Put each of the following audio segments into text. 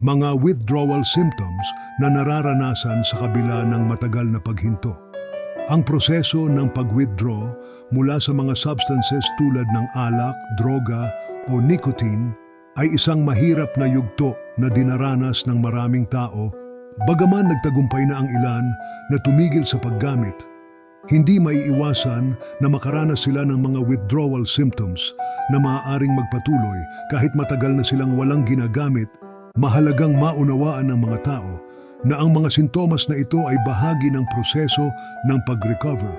mga withdrawal symptoms na nararanasan sa kabila ng matagal na paghinto. Ang proseso ng pag-withdraw mula sa mga substances tulad ng alak, droga o nicotine ay isang mahirap na yugto na dinaranas ng maraming tao bagaman nagtagumpay na ang ilan na tumigil sa paggamit. Hindi may iwasan na makaranas sila ng mga withdrawal symptoms na maaaring magpatuloy kahit matagal na silang walang ginagamit Mahalagang maunawaan ng mga tao na ang mga sintomas na ito ay bahagi ng proseso ng pag-recover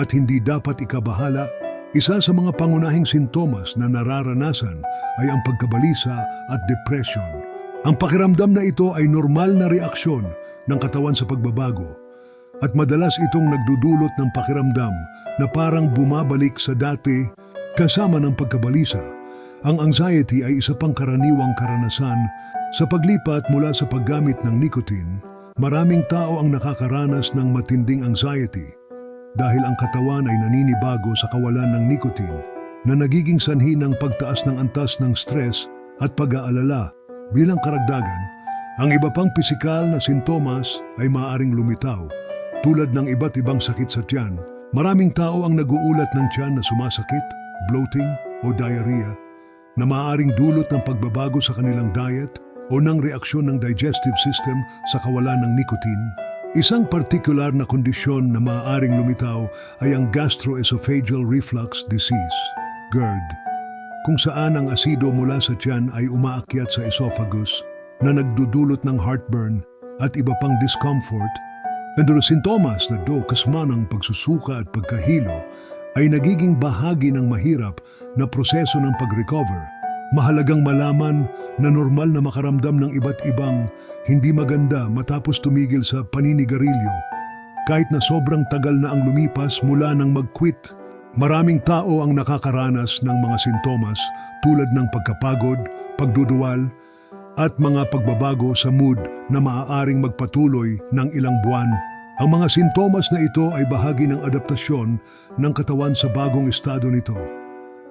at hindi dapat ikabahala. Isa sa mga pangunahing sintomas na nararanasan ay ang pagkabalisa at depression. Ang pakiramdam na ito ay normal na reaksyon ng katawan sa pagbabago at madalas itong nagdudulot ng pakiramdam na parang bumabalik sa dati kasama ng pagkabalisa. Ang anxiety ay isa pang karaniwang karanasan sa paglipat mula sa paggamit ng nicotine, maraming tao ang nakakaranas ng matinding anxiety dahil ang katawan ay naninibago sa kawalan ng nicotine na nagiging sanhi ng pagtaas ng antas ng stress at pag-aalala. Bilang karagdagan, ang iba pang pisikal na sintomas ay maaaring lumitaw tulad ng iba't ibang sakit sa tiyan. Maraming tao ang naguulat ng tiyan na sumasakit, bloating o diarrhea na maaaring dulot ng pagbabago sa kanilang diet o ng reaksyon ng digestive system sa kawalan ng nicotine. Isang partikular na kondisyon na maaaring lumitaw ay ang gastroesophageal reflux disease, GERD, kung saan ang asido mula sa tiyan ay umaakyat sa esophagus na nagdudulot ng heartburn at iba pang discomfort. And the sintomas na do kasma ng pagsusuka at pagkahilo ay nagiging bahagi ng mahirap na proseso ng pag-recover Mahalagang malaman na normal na makaramdam ng iba't ibang hindi maganda matapos tumigil sa paninigarilyo. Kahit na sobrang tagal na ang lumipas mula nang mag-quit, maraming tao ang nakakaranas ng mga sintomas tulad ng pagkapagod, pagduduwal, at mga pagbabago sa mood na maaaring magpatuloy ng ilang buwan. Ang mga sintomas na ito ay bahagi ng adaptasyon ng katawan sa bagong estado nito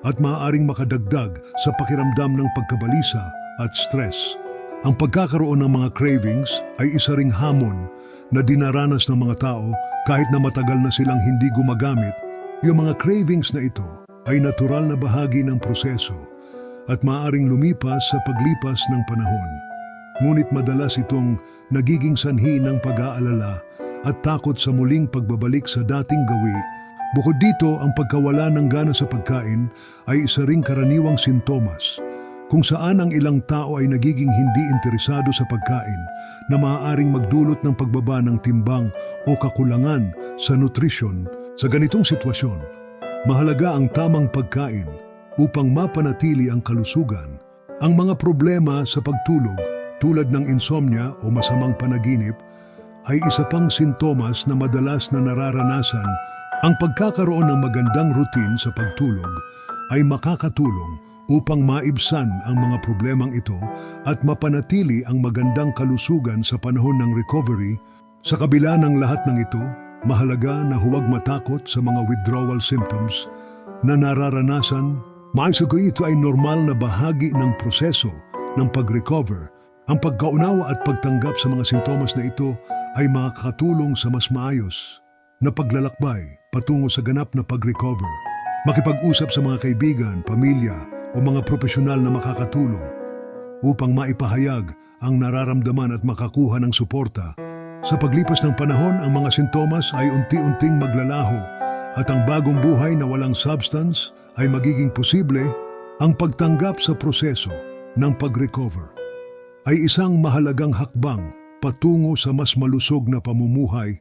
at maaaring makadagdag sa pakiramdam ng pagkabalisa at stress. Ang pagkakaroon ng mga cravings ay isa ring hamon na dinaranas ng mga tao kahit na matagal na silang hindi gumagamit. Yung mga cravings na ito ay natural na bahagi ng proseso at maaaring lumipas sa paglipas ng panahon. Ngunit madalas itong nagiging sanhi ng pag-aalala at takot sa muling pagbabalik sa dating gawi Bukod dito, ang pagkawala ng gana sa pagkain ay isa ring karaniwang sintomas kung saan ang ilang tao ay nagiging hindi interesado sa pagkain na maaaring magdulot ng pagbaba ng timbang o kakulangan sa nutrisyon. Sa ganitong sitwasyon, mahalaga ang tamang pagkain upang mapanatili ang kalusugan. Ang mga problema sa pagtulog tulad ng insomnia o masamang panaginip ay isa pang sintomas na madalas na nararanasan ang pagkakaroon ng magandang routine sa pagtulog ay makakatulong upang maibsan ang mga problemang ito at mapanatili ang magandang kalusugan sa panahon ng recovery. Sa kabila ng lahat ng ito, mahalaga na huwag matakot sa mga withdrawal symptoms na nararanasan. Maisugo ito ay normal na bahagi ng proseso ng pag-recover. Ang pagkaunawa at pagtanggap sa mga sintomas na ito ay makakatulong sa mas maayos na paglalakbay patungo sa ganap na pag-recover. Makipag-usap sa mga kaibigan, pamilya o mga profesional na makakatulong upang maipahayag ang nararamdaman at makakuha ng suporta. Sa paglipas ng panahon, ang mga sintomas ay unti-unting maglalaho at ang bagong buhay na walang substance ay magiging posible ang pagtanggap sa proseso ng pag-recover ay isang mahalagang hakbang patungo sa mas malusog na pamumuhay